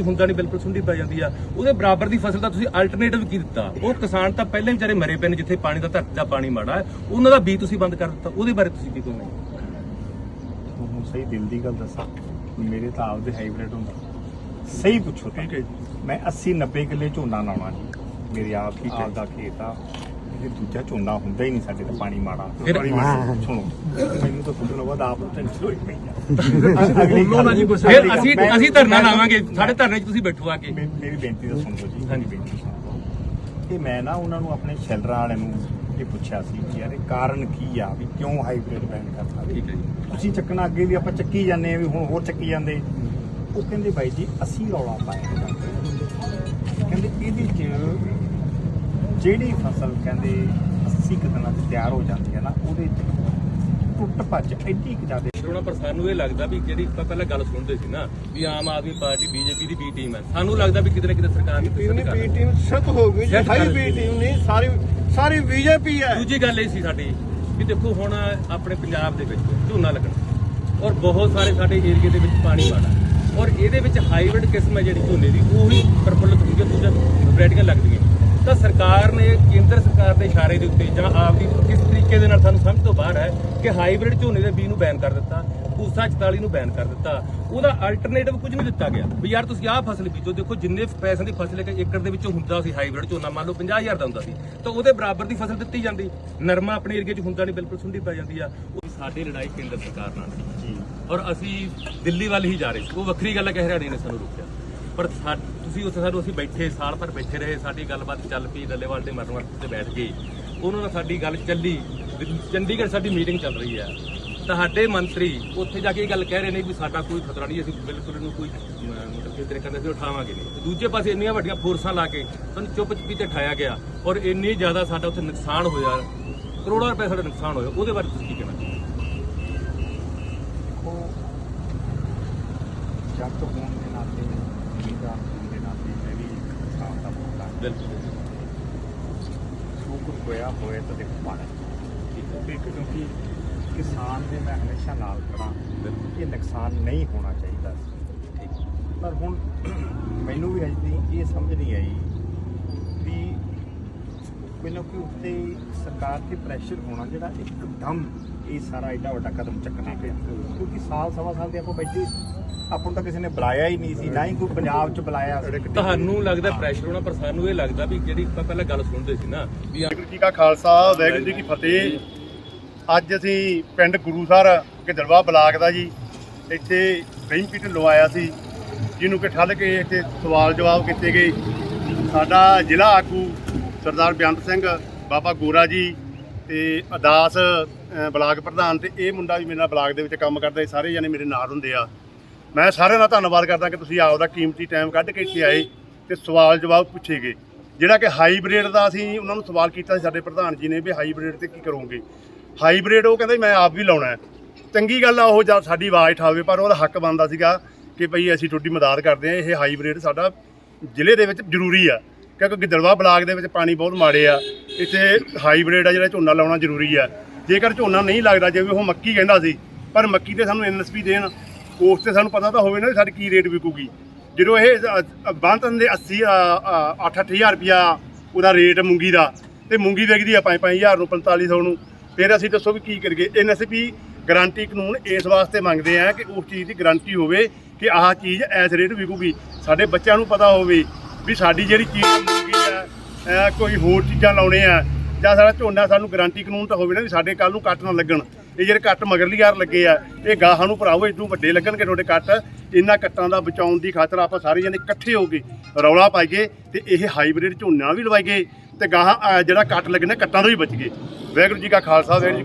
'ਚ ਹੁੰਦਾ ਨਹੀਂ ਬਿਲਕੁਲ ਸੁੰਡੀ ਪੈ ਜਾਂਦੀ ਆ। ਉਹਦੇ ਬਰਾਬਰ ਦੀ ਫਸਲ ਦਾ ਤੁਸੀਂ ਅਲਟਰਨੇਟਿਵ ਕੀ ਦਿੱਤਾ? ਉਹ ਕਿਸਾਨ ਤਾਂ ਪਹਿਲਾਂ ਹੀ ਵਿਚਾਰੇ ਮਰੇ ਪਏ ਨੇ ਜਿੱਥੇ ਪਾਣੀ ਦਾ ਧਰਤੀ ਦਾ ਪਾਣੀ ਮਾੜਾ ਹੈ। ਉਹਨਾਂ ਦਾ ਬੀ ਤੁਸੀਂ ਬੰਦ ਕਰ ਦਿੱਤਾ। ਉਹਦੇ ਬਾਰੇ ਤੁਸੀਂ ਕੀ ਕਹੋਗੇ? ਤੁਹਾਨੂੰ ਸਹੀ ਦਿਲ ਦੀ ਗੱਲ ਦੱਸਾਂ ਮੇਰੇ ਤਾਂ ਆਪਦੇ ਹਾਈਬ੍ਰਿਡ ਹੁੰਦਾ। ਸਹੀ ਪੁੱਛੋ ਤਾਂ। ਮੈਂ 80 90 ਕਿੱਲੇ ਝੋਨਾ ਲਾਉਣਾ ਜੀ। ਮੇਰੇ ਆਪ ਹੀ ਆਪ ਦਾ ਖੇਤ ਆ। ਇਹ ਦੂਜਾ ਝੋਨਾ ਹੁੰਦਾ ਹੀ ਨਹੀਂ ਸਾਡੇ ਤਾਂ ਪਾਣੀ ਮਾੜਾ ਪਾਣੀ ਮਾੜਾ। ਸੁਣੋ ਮੈਨੂੰ ਤਾਂ ਤੁਹਾਡੇ ਨਾਲ ਬਾਅਦ ਆਪ ਟੈਨਸ਼ਨ ਹੋਈ ਪਈ ਆ ਅਗਲੀ ਬੋਲੋ ਨਾ ਜੀ ਕੁਛ। ਫਿਰ ਅਸੀਂ ਮੈਂ- ਅਸੀਂ ਧਰਨਾ ਮੈਂ- ਲਾਵਾਂਗੇ ਸਾਡੇ ਧਰਨੇ 'ਚ ਤੁਸੀਂ ਬੈਠੋ ਆ ਕੇ ਮੇ- ਮੇਰੀ ਬੇਨਤੀ ਤਾਂ ਸੁਣ ਲਓ ਜੀ ਹਾਂਜੀ। ਬੇਨਤੀ ਸੁਣ ਲਓ ਕਿ ਮੈਂ ਨਾ ਉਹਨਾਂ ਨੂੰ ਆਪਣੇ ਸ਼ੈਲਰਾਂ ਵਾਲਿਆਂ ਨੂੰ ਇਹ ਪੁੱਛਿਆ ਸੀ ਕਿ ਯਾਰ ਇਹ ਕਾਰਨ ਕੀ ਆ ਵੀ ਕਿਉਂ ਹਾਈਬ੍ਰਿਡ ਬੈਨ ਕਰਤਾ ਵੀ ਠੀਕ ਹੈ ਜੀ ਤੁਸੀਂ ਚੱਕਣਾ ਅੱਗੇ ਵੀ ਆਪਾਂ ਚੱਕੀ ਜਾਂਦੇ ਆ ਵੀ ਹੁਣ ਹੋਰ ਚੱਕੀ ਜਾਂਦੇ ਉਹ ਕਹਿੰਦੇ ਬਾਈ ਜੀ ਅਸੀਂ ਰੌਲਾ ਪਾਇਆ ਕਹਿੰਦੇ ਇਹਦੇ ਚ ਜਿਹੜੀ ਫਸਲ ਕਹਿੰਦੇ 80 ਕੁ ਦਿਨਾਂ ਚ ਤਿਆਰ ਹੋ ਜਾਂਦੀ ਹੈ ਨਾ ਉਹਦੇ ਚ ਟੁੱਟ ਭੱਜ ਐਡੀ ਕੁ ਜ਼ਿਆਦਾ। ਸ਼ਰੋਣਾ ਪਰ ਸਾਨੂੰ ਇਹ ਲੱਗਦਾ ਵੀ ਜਿਹੜੀ ਆਪਾਂ ਪਹਿਲਾਂ ਗੱਲ ਸੁਣਦੇ ਸੀ ਨਾ ਵੀ ਆਮ ਆਦਮੀ ਪਾਰਟੀ ਬੀਜੇਪੀ ਦੀ ਬੀ ਟੀਮ ਹੈ। ਸਾਨੂੰ ਲੱਗਦਾ ਵੀ ਕਿਤੇ ਨਾ ਕਿਤੇ ਸਰਕਾਰ ਦੀ ਟੀਮ ਸਰਕਾਰ ਬੀ ਟੀਮ ਸਤ ਹੋ ਗਈ ਜੀ ਸਿੱਧ ਕਰ ਬੀ। ਟੀਮ ਨਹੀਂ ਸਾਰੀ ਸਾਰੀ ਬੀਜੇਪੀ ਹੈ। ਦੂਜੀ ਗੱਲ ਇਹ ਸੀ ਸਾਡੀ ਵੀ ਦੇਖੋ ਹੁਣ ਆਪਣੇ ਪੰਜਾਬ ਦੇ ਵਿੱਚ ਝੋਨਾ ਲੱਗਣਾ ਔਰ ਬਹੁਤ ਸਾਰੇ ਸਾਡੇ ਏਰੀਏ ਦੇ ਵਿੱਚ ਪਾਣੀ ਮਾੜਾ ਔਰ ਇਹਦੇ ਵਿੱਚ ਹਾਈਬ੍ਰਿਡ ਕਿਸਮ ਹੈ ਜਿਹੜੀ ਝੋਨੇ ਦੀ ਉਹੀ ਪ੍ਰਫੁੱਲਤ ਹੁੰਦੀ ਹੈ ਦੂਜਾ ਵੈਰਾਈਟੀਆਂ ਲੱਗਦੀਆਂ। ਤਾਂ ਸਰਕਾਰ ਨੇ ਕੇਂਦਰ ਸਰਕਾਰ ਦੇ ਇਸ਼ਾਰੇ ਦੇ ਉੱਤੇ ਜਾਂ ਆਪ ਦੀ ਕਿਸ ਤਰੀਕੇ ਦੇ ਨਾਲ ਸਾਨੂੰ ਸਮਝ ਤੋਂ ਬਾਹਰ ਹੈ ਕਿ ਹਾਈਬ੍ਰਿਡ ਝੋਨੇ ਦੇ ਬੀਜ ਨੂੰ ਬੈਨ ਕਰ ਦਿੱਤਾ ਪੂਸਾ 44 ਨੂੰ ਬੈਨ ਕਰ ਦਿੱਤਾ। ਉਹਦਾ ਅਲਟਰਨੇਟਿਵ ਕੁਝ ਨਹੀਂ ਦਿੱਤਾ ਗਿਆ। ਵੀ ਯਾਰ ਤੁਸੀਂ ਆਹ ਫਸਲ ਬੀਜੋ ਦੇਖੋ ਜਿੰਨੇ ਪੈਸਿਆਂ ਦੀ ਫਸਲ ਇੱਕ ਏਕੜ ਦੇ ਵਿੱਚੋਂ ਹੁੰਦਾ ਸੀ ਹਾਈਬ੍ਰਿਡ ਝੋਨਾ ਮੰਨ ਲਓ 50000 ਦਾ ਹੁੰਦਾ ਸੀ ਤਾਂ ਉਹਦੇ ਬਰਾਬਰ ਦੀ ਫਸਲ ਦਿੱਤੀ ਜਾਂਦੀ। ਨਰਮਾ ਆਪਣੇ ਏਰੀਏ 'ਚ ਹੁੰਦਾ ਨਹੀਂ ਬਿਲਕੁਲ ਸੁੰਡੀ ਪੈ ਜਾਂਦੀ ਆ। ਉਹ ਸਾਡੀ ਲੜਾਈ ਕੇਂਦਰ ਸਰਕਾਰ ਨਾਲ ਸੀ। ਜੀ। ਔਰ ਅਸੀਂ ਦਿੱਲੀ ਵੱਲ ਹੀ ਜਾ ਰਹੇ ਸੀ। ਉਹ ਵੱਖਰੀ ਗੱਲ ਹੈ ਕਿ ਹਰਿਆਣੇ ਨੇ ਸਾਨੂੰ ਰੋਕਿਆ। ਪਰ ਸਾ- ਤੁਸੀਂ ਉੱਥੇ ਸਾਨੂੰ ਅਸੀਂ ਬੈਠੇ, ਸਾਲ ਭਰ ਬੈਠੇ ਰਹੇ, ਸਾਡੀ ਗੱਲਬਾਤ ਚੱਲ ਪਈ ਡੱਲੇਵਾਲ ਦੇ ਮਰਨ ਤੇ ਬੈਠ ਗਏ। ਉਹਨਾਂ ਨਾਲ ਸਾਡੀ ਗੱਲ ਚੱਲੀ ਚੰਡੀਗੜ੍ਹ ਸਾਡੀ ਮੀਟਿੰਗ ਚੱਲ ਰਹੀ ਹੈ। ਤੁਹਾਡੇ ਮੰਤਰੀ ਉੱਥੇ ਜਾ ਕੇ ਇਹ ਗੱਲ ਕਹਿ ਰਹੇ ਨੇ ਵੀ ਸਾਡਾ ਕੋਈ ਖਤਰਾ ਨਹੀਂ, ਅਸੀਂ ਬਿਲਕੁਲ ਇਹਨੂੰ ਕੋਈ ਮਤਲਬ ਕਿ ਤਰੀਕੇ ਨਾਲ ਅਸੀਂ ਉਠਾਵਾਂਗੇ ਨਹੀਂ। ਦੂਜੇ ਪਾਸੇ ਇੰਨੀਆਂ ਵੱਡੀਆਂ ਫੋਰਸਾਂ ਲਾ ਕੇ ਸਾਨੂੰ ਚੁੱਪ ਚੁੱਪੀ ਤੇ ਠਾਇਆ ਗਿਆ ਔਰ ਇੰਨੀ ਜ਼ਿਆਦਾ ਸਾਡਾ ਉੱਥੇ ਨੁਕਸਾਨ ਹੋਇਆ, ਕਰੋੜਾਂ ਰੁਪਏ ਸਾਡਾ ਨੁਕਸਾਨ ਹੋਇਆ, ਉਹਦੇ ਬਾਰੇ ਤੁਸੀਂ ਕੀ ਕਹਿਣਾ ਚਾਹੁੰਦੇ ਦੇਖੋ ਜੱਟ ਹੋਣ ਦੇ ਨਾਤੇ ਜ਼ਿਮੀਂਦਾਰ ਹੋਣ ਦੇ ਨਾਤੇ ਮੈਂ ਵੀ ਇੱਕ ਦਾ ਹਾਂ। ਬਿਲਕੁਲ ਸ਼ੁਕਰ ਹੋਇਆ ਹੋਏ ਤਾਂ ਦੇਖੋ ਪਾਣਾ। ਠੀਕ ਹੈ। ਕਿਉਂਕਿ ਕਿਸਾਨ ਦੇ ਮੈਂ ਹਮੇਸ਼ਾ ਨਾਲ ਖੜਾ ਬਿਲਕੁਲ। ਇਹ ਨੁਕਸਾਨ ਨਹੀਂ ਹੋਣਾ ਚਾਹੀਦਾ ਸੀ। ਠੀਕ। ਪਰ ਹੁਣ ਮੈਨੂੰ ਵੀ ਅਜੇ ਦੀ ਇਹ ਸਮਝ ਨਹੀਂ ਆਈ ਵੀ ਕੋਈ ਨਾ ਕੋਈ ਉੱਤੇ ਸਰਕਾਰ ਤੇ ਪ੍ਰੈਸ਼ਰ ਹੋਣਾ ਜਿਹੜਾ ਇੱਕਦਮ ਇਹ ਸਾਰਾ ਐਡਾ ਵੱਡਾ ਕਦਮ ਚੱਕਣਾ ਪਿਆ। ਕਿਉਂਕਿ ਸਾਲ ਸਵਾ ਸਾਲ ਦੇ ਆਪਾਂ ਬੈਠੇ ਆਪਾਂ ਨੂੰ ਤਾਂ ਕਿਸੇ ਨੇ ਬੁਲਾਇਆ ਹੀ ਨਹੀਂ ਸੀ ਨਾ ਹੀ ਕੋਈ ਪੰਜਾਬ 'ਚ ਬੁਲਾਇਆ ਸੀ। ਤੁਹਾਨੂੰ ਲੱਗਦਾ ਪ੍ਰੈਸ਼ਰ ਹੋਣਾ ਪਰ ਸਾਨੂੰ ਇਹ ਲੱਗਦਾ ਵੀ ਜਿਹੜੀ ਆਪਾਂ ਪਹਿਲਾਂ ਗੱਲ ਸੁਣਦੇ ਸੀ ਨਾ ਵੀ ਵਾਹਿਗੁਰੂ ਜੀ ਕਾ ਖਾਲਸਾ ਵਾਹਿਗੁਰੂ ਜੀ ਕੀ ਫਤਿਹ। ਅੱਜ ਅਸੀਂ ਪਿੰਡ ਗੁਰੂਸਰ ਗਿੱਦੜਵਾ ਬਲਾਕ ਦਾ ਜੀ ਇੱਥੇ ਬੈਂਪੀ ਢਿੱਲੋਂ ਆਇਆ ਸੀ ਜਿਹਨੂੰ ਕਿ ਠੱਲ ਕੇ ਇੱਥੇ ਸਵਾਲ ਜਵਾਬ ਕੀਤੇ ਗਏ। ਸਾਡਾ ਜ਼ਿਲ੍ਹਾ ਆਗੂ ਸਰਦਾਰ ਬੇਅੰਤ ਸਿੰਘ, ਬਾਬਾ ਗੋਰਾ ਜੀ ਤੇ ਅਦਾਸ ਬਲਾਕ ਪ੍ਰਧਾਨ ਤੇ ਇਹ ਮੁੰਡਾ ਵੀ ਮੇਰੇ ਨਾਲ ਬਲਾਕ ਦੇ ਵਿੱਚ ਕੰਮ ਕਰਦਾ ਸਾਰੇ ਜਣੇ ਮੇਰੇ ਨਾਲ ਹੁੰਦੇ ਆ। ਮੈਂ ਸਾਰਿਆਂ ਦਾ ਧੰਨਵਾਦ ਕਰਦਾ ਕਿ ਤੁਸੀਂ ਆਪਦਾ ਕੀਮਤੀ ਟਾਈਮ ਕੱਢ ਕੇ ਇੱਥੇ ਆਏ ਤੇ ਸਵਾਲ ਜਵਾਬ ਪੁੱਛੇ ਗਏ। ਜਿਹੜਾ ਕਿ ਹਾਈਬ੍ਰਿਡ ਦਾ ਅਸੀਂ ਉਹਨਾਂ ਨੂੰ ਸਵਾਲ ਕੀਤਾ ਸੀ ਸਾਡੇ ਪ੍ਰਧਾਨ ਜੀ ਨੇ ਵੀ ਹਾਈਬ੍ਰਿਡ ਤੇ ਕੀ ਕਰੋਗੇ। ਹਾਈਬ੍ਰਿਡ ਉਹ ਕਹਿੰਦੇ ਮੈਂ ਆਪ ਵੀ ਲਾਉਣਾ ਹੈ। ਚੰਗੀ ਗੱਲ ਆ ਉਹ ਜਦ ਸਾਡੀ ਆਵਾਜ਼ ਠਾਵੇ ਪਰ ਉਹਦਾ ਹੱਕ ਬਣਦਾ ਸੀਗਾ ਕਿ ਭਈ ਅਸੀਂ ਤੁਹਾਡੀ ਮਦਦ ਕਰਦੇ ਹਾਂ, ਇਹ ਹਾਈਬ੍ਰਿਡ ਸਾਡਾ ਜ਼ਿਲ੍ਹੇ ਦੇ ਵਿੱਚ ਜ਼ਰੂਰੀ ਆ। ਕਿਉਂਕਿ ਗਿੱਦੜਵਾ ਬਲਾਕ ਦੇ ਵਿੱਚ ਪਾਣੀ ਬਹੁਤ ਮਾੜੇ ਆ, ਇੱਥੇ ਹਾਈਬ੍ਰਿਡ ਆ ਜਿਹੜਾ ਝੋਨਾ ਲਾਉਣਾ ਜ਼ਰੂਰੀ ਆ। ਜੇਕਰ ਝੋਨਾ ਨਹੀਂ ਲੱਗਦਾ ਜਿਵੇਂ ਉਹ ਮੱਕੀ ਕਹਿੰਦਾ ਸੀ, ਪਰ ਮੱਕੀ ਤੇ ਸਾਨੂੰ ਐਨਐਸਪੀ ਦੇਣ, ਉਸ ਤੇ ਸਾਨੂੰ ਪਤਾ ਤਾਂ ਹੋਵੇ ਨਾ ਵੀ ਸਾਡੀ ਕੀ ਰੇਟ ਵਿਕੂਗੀ। ਜਦੋਂ ਇਹ ਬੰਤਨ ਦੇ 80 8-8000 ਰੁਪਿਆ ਉਹਦਾ ਰੇਟ ਮੂੰਗੀ ਦਾ, ਤੇ ਮੂੰਗੀ ਵਿਕਦੀ ਆ 5-5000 ਨੂੰ 4500 ਨੂੰ। ਫਿਰ ਅਸੀਂ ਦੱਸੋ ਵੀ ਕੀ ਕਰੀਏ? ਐਨਐਸਪੀ ਗਾਰੰਟੀ ਕਾਨੂੰਨ ਇਸ ਵਾਸਤੇ ਮੰਗਦੇ ਆ ਕਿ ਉਸ ਚੀਜ਼ ਦੀ ਗਾਰੰਟੀ ਹੋਵੇ ਕਿ ਆਹ ਚੀਜ਼ ਐਸ ਰੇਟ ਵਿਕੂਗੀ। ਸਾਡੇ ਬੱਚਿਆਂ ਨੂੰ ਪਤਾ ਹੋਵੇ ਵੀ ਸਾਡੀ ਜਿਹੜੀ ਚੀਜ਼ ਮੂੰਗੀ ਆ ਕੋਈ ਹੋਰ ਚੀਜ਼ਾਂ ਲਾਉਣੇ ਆ, ਜਾਂ ਸਾਡਾ ਝੋਨਾ ਸਾਨੂੰ ਗਾਰੰਟੀ ਕਾਨੂੰਨ ਤਾਂ ਹੋਵੇ ਨਾ ਵੀ ਸਾਡੇ ਕੱਲ ਨੂੰ ਕੱਟ ਨਾ ਲੱਗਣ। ਇਹ ਜਿਹੜੇ ਕੱਟ ਮਗਰਲੀ ਯਾਰ ਲੱਗੇ ਆ, ਇਹ ਗਾਹਾਂ ਨੂੰ ਭਰਾਵੋ ਇਦੋਂ ਵੱਡੇ ਲੱਗਣਗੇ ਤੁਹਾਡੇ ਕੱਟ। ਇਹਨਾਂ ਕੱਟਾਂ ਦਾ ਬਚਾਉਣ ਦੀ ਖਾਤਰ ਆਪਾਂ ਸਾਰੇ ਜਣੇ ਇਕੱਠੇ ਹੋ ਕੇ ਰੌਲਾ ਪਾਈਏ ਤੇ ਇਹ ਹਾਈਬ੍ਰਿਡ ਝੋਨਾ ਵੀ ਲਵਾਈਏ ਤੇ ਗਾਹਾਂ ਜਿਹੜਾ ਕੱਟ ਲੱਗਣੇ, ਕੱਟਾਂ ਤੋਂ ਵੀ ਬਚ ਗਏ ਵਾਹਿਗੁਰੂ ਜੀ ਕਾ ਖਾਲਸਾ, ਵਾਹਿਗੁਰੂ